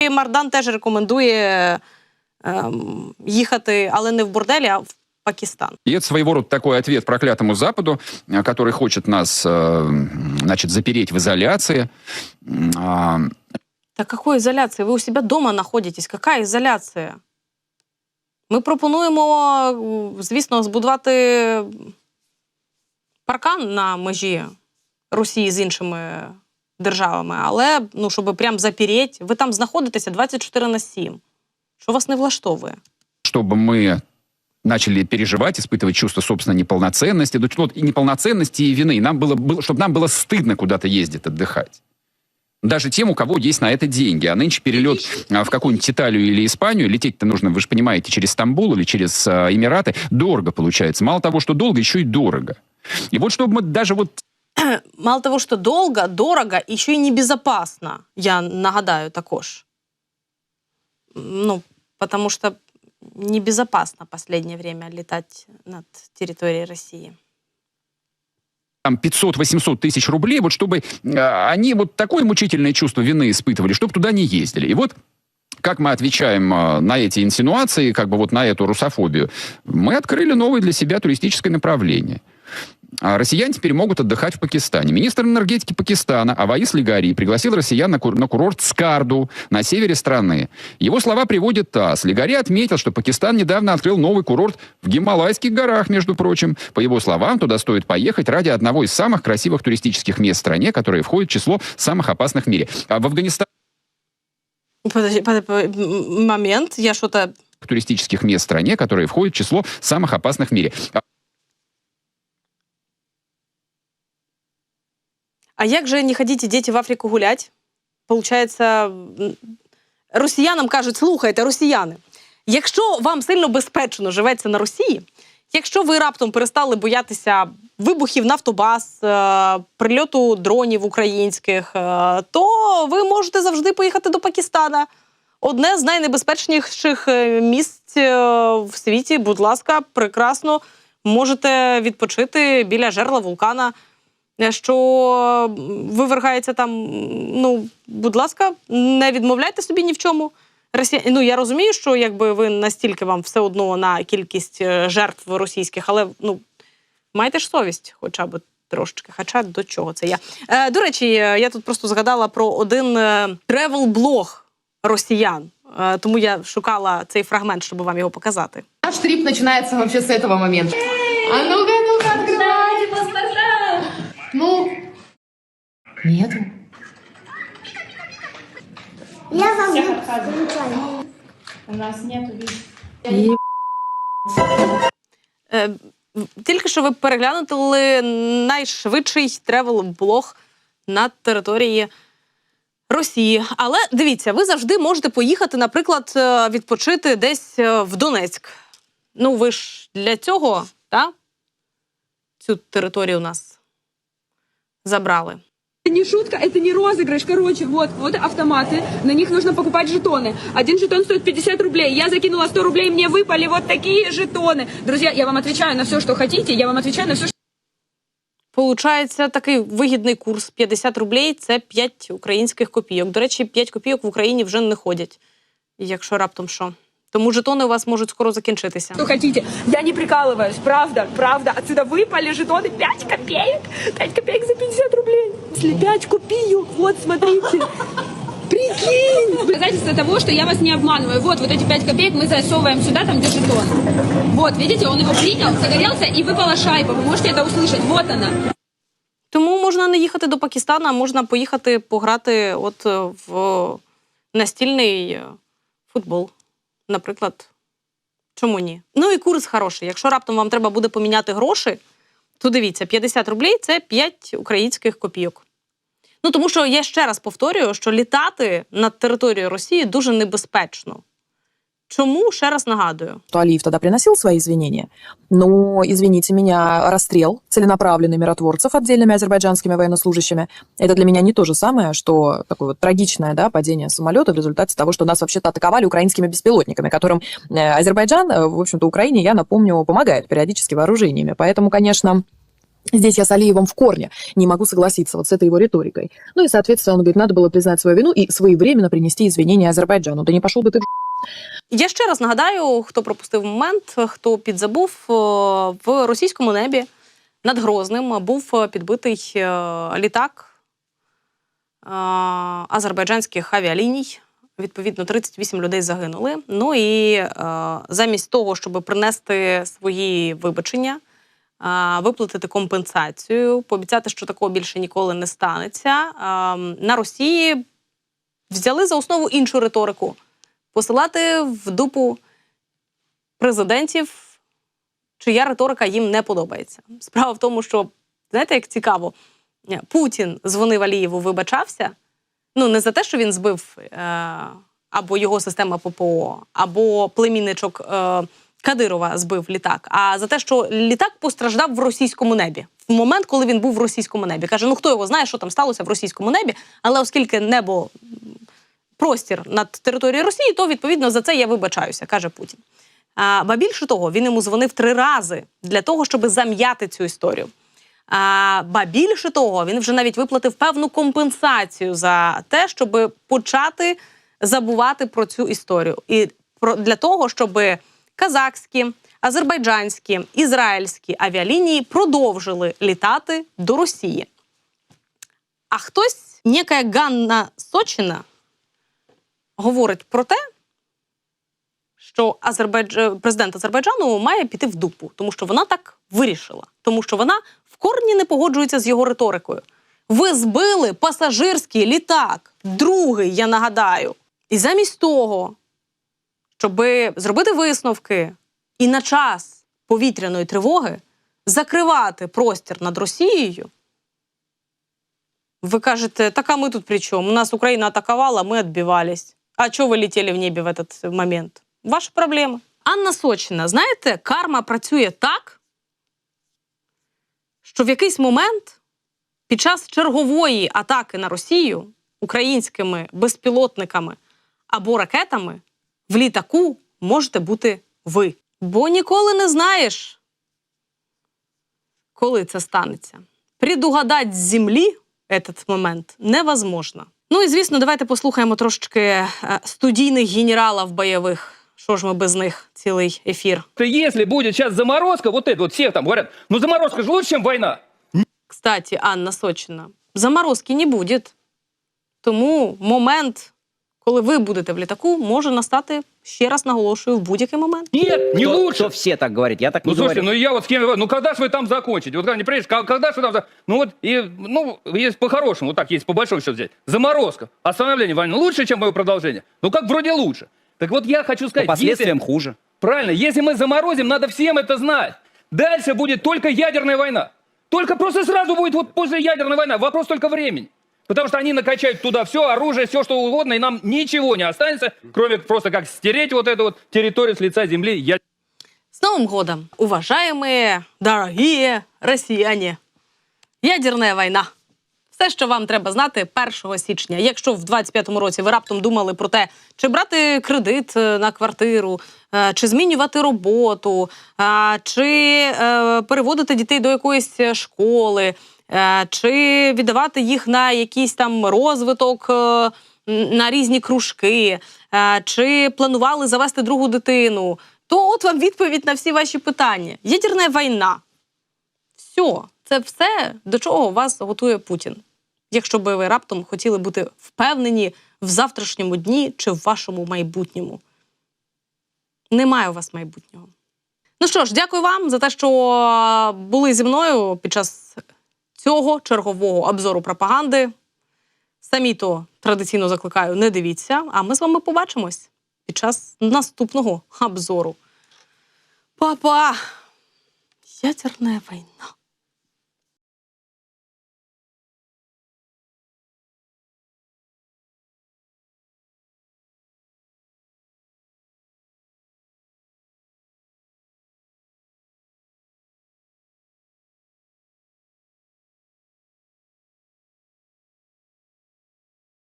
І Мардан теж рекомендує ем, їхати, але не в борделі, а в Пакистан. И это своего рода такой ответ проклятому Западу, э, который хочет нас, э, значит, запереть в изоляции. М, а, Та какой ізоляції? Ви у себе вдома знаходитесь. Яка ізоляція? Ми пропонуємо, звісно, збудувати паркан на межі Росії з іншими Державами, але ну, щоб прям запереть, ви там знаходитеся 24 на 7. Що вас не влаштовує? чтобы мы начали переживать, испытывать чувство собственной неполноценности, ну, вот неполноценности и вины. Нам было, было, чтобы нам было стыдно куда-то ездить отдыхать. Даже тем, у кого есть на это деньги. А нынче перелет а, в какую-нибудь Италию или Испанию, лететь-то нужно, вы же понимаете, через Стамбул или через а, Эмираты, дорого получается. Мало того, что долго, еще и дорого. И вот чтобы мы даже вот Мало того, що довго, дорого і ще й небезопасно, я нагадаю також. Ну, потому что небезопасно последнее время летать над территорией России. там 500-800 тысяч рублей, вот чтобы э, они вот такое мучительное чувство вины испытывали, чтобы туда не ездили. И вот как мы отвечаем э, на эти инсинуации, как бы вот на эту русофобию, мы открыли новое для себя туристическое направление. А Россияне теперь могут отдыхать в Пакистане. Министр энергетики Пакистана Аваис Лигари пригласил россиян на, кур- на курорт Скарду на севере страны. Его слова приводит ТАСС. Лигари отметил, что Пакистан недавно открыл новый курорт в Гималайских горах, между прочим. По его словам, туда стоит поехать ради одного из самых красивых туристических мест в стране, которое входит в число самых опасных в мире. А в Афганистане Подожди, под- под- м- момент, я что-то... туристических мест в стране, которое входит в число самых опасных в мире. А як же не ходите дети в Африку гулять? Получается, росіянам кажуть, слухайте, росіяни, якщо вам сильно безпечно живеться на Росії, якщо ви раптом перестали боятися вибухів нафтобаз, е, прильоту дронів українських, е, то ви можете завжди поїхати до Пакистана. Одне з найнебезпечніших е, місць в світі, будь ласка, прекрасно можете відпочити біля жерла вулкана що вивергається там. Ну, будь ласка, не відмовляйте собі ні в чому. Росі... Ну, я розумію, що якби ви настільки вам все одно на кількість е, жертв російських, але ну, майте ж совість, хоча б трошечки. Хоча до чого це я. Е, до речі, е, я тут просто згадала про один е, тревел-блог росіян. Е, тому я шукала цей фрагмент, щоб вам його показати. Наш трип начинается вообще с этого момента. А ну-ка, нету. Я вам. У нас нету видео. Е, Тільки що ви переглянули найшвидший тревел-блог на території Росії. Але дивіться, ви завжди можете поїхати, наприклад, е, відпочити десь е, в Донецьк. Ну, ви ж для цього та, цю територію у нас забрали. Это не шутка, это не розыгрыш. Короче, вот, вот автоматы. На них нужно покупать жетоны. Один жетон стоит 50 рублей. Я закинула 100 рублей, мне выпали вот такие жетоны. Друзья, я вам отвечаю на все, что хотите. Я вам отвечаю на все, что Получається такий вигідний курс 50 рублей це 5 українських копійок. До речі, 5 копійок в Україні вже не ходять, якщо раптом що. Тому жетони у вас можуть скоро закінчитися. хотите. Я не прикалываюсь, правда, правда. Отсюда выпали жетоны 5 копеек. 5 копеек за 50 рублей. Если 5 копеек, вот, смотрите. Прикинь! Доказательство того, что я вас не обманываю. Вот, вот эти 5 копеек мы засовываем сюда, там, где жетон. Вот, видите, он его принял, загорелся и выпала шайба. Вы можете это услышать. Вот она. Тому можна не їхати до Пакистана, а можна поїхати пограти от е, в настільний е, футбол, наприклад. Чому ні? Ну і курс хороший. Якщо раптом вам треба буде поміняти гроші, то дивіться, 50 рублей це 5 українських копійок. Ну тому що я ще раз повторюю, що літати над територією Росії дуже небезпечно. Чому ще раз нагадую? что Алиев тогда приносил свои извинения. Но, извините меня, расстрел целенаправленный миротворцев отдельными азербайджанскими военнослужащими, это для меня не то же самое, что такое вот трагичное да, падение самолета в результате того, что нас вообще-то атаковали украинскими беспилотниками, которым э, Азербайджан, э, в общем-то, Украине, я напомню, помогает периодически вооружениями. Поэтому, конечно, Здесь я с Алиевым в корне не могу согласиться вот с этой его риторикой. Ну и, соответственно, он говорит, надо было признать свою вину и своевременно принести извинения Азербайджану. Да не пошел бы ты в Я ще раз нагадаю, хто пропустив момент, хто підзабув е, в російському небі над Грозним був підбитий е, літак е, азербайджанських авіаліній. Відповідно, 38 людей загинули. Ну і е, замість того, щоб принести свої вибачення, е, виплатити компенсацію, пообіцяти, що такого більше ніколи не станеться. е, на Росії взяли за основу іншу риторику посилати в дупу президентів, чия риторика їм не подобається. Справа в тому, що знаєте, як цікаво, Путін дзвонив Алієву, вибачався. Ну, не за те, що він збив е, або його система ППО, або племінничок е, Кадирова збив літак, а за те, що літак постраждав в російському небі. В момент, коли він був в російському небі. Каже: ну хто його знає, що там сталося в російському небі, але оскільки небо простір над територією Росії, то відповідно за це я вибачаюся, каже Путін. А, ба більше того, він йому дзвонив три рази для того, щоб зам'яти цю історію. А, ба більше того, він вже навіть виплатив певну компенсацію за те, щоб почати забувати про цю історію. І про для того, щоб казахські, азербайджанські, ізраїльські авіалінії продовжили літати до Росії. А хтось, некая Ганна Сочина, говорить про те, що Азербайдж... президент Азербайджану має піти в дупу, тому що вона так вирішила, тому що вона в корні не погоджується з його риторикою. Ви збили пасажирський літак, другий, я нагадаю. І замість того, щоб зробити висновки і на час повітряної тривоги закривати простір над Росією, ви кажете, так а ми тут при? У нас Україна атакувала, ми відбивались. А чого ви летіли в небі в этот момент? Ваша проблема. Анна Сочина, знаєте, карма працює так, що в якийсь момент під час чергової атаки на Росію українськими безпілотниками або ракетами в літаку можете бути ви. Бо ніколи не знаєш, коли це станеться. Предугадать з землі этот момент невозможно. Ну і звісно, давайте послухаємо трошечки е, студійних генералів бойових. Що ж ми без них цілий ефір. То если будет сейчас заморозка, вот это вот все там говорят, ну заморозка же лучше, чем война. Кстати, Анна Сочина, заморозки не буде. Тому момент, коли ви будете в літаку, може настати, ще раз наголошую, в будь-який момент. Нет, не лучше. кто все так говорит, я так не Ну, слушайте, говорю. ну я вот с кем, говорю, ну когда же вы там закончите? Вот когда не приедешь, ка- когда же вы там, за- ну вот, и, ну, есть по-хорошему, вот так, есть по большому счету взять. Заморозка, остановление войны лучше, чем мое продолжение? Ну как вроде лучше. Так вот я хочу По сказать, последствиям если- хуже. Правильно, если мы заморозим, надо всем это знать. Дальше будет только ядерная война. Только просто сразу будет вот после ядерной войны. Вопрос только времени. Потому что они накачают туда все, оружие, все что угодно, и нам ничего не останется, кроме просто как стереть вот эту вот территорию с лица земли. Я... С Новым годом, уважаемые, дорогі росіяни! Ядерна війна. Все, що вам треба знати 1 січня. Якщо в 25-му році ви раптом думали про те, чи брати кредит е, на квартиру, е, чи змінювати роботу, е, чи е, переводити дітей до якоїсь школи, е, чи віддавати їх на якийсь там розвиток, е, на різні кружки, е, чи планували завести другу дитину, то от вам відповідь на всі ваші питання. Ядерна війна. Все, це все, до чого вас готує Путін. Якщо би ви раптом хотіли бути впевнені в завтрашньому дні чи в вашому майбутньому. Немає у вас майбутнього. Ну що ж, дякую вам за те, що були зі мною під час цього чергового обзору пропаганди. Самі то традиційно закликаю, не дивіться, а ми з вами побачимось під час наступного обзору. Папа! Ядерна війна.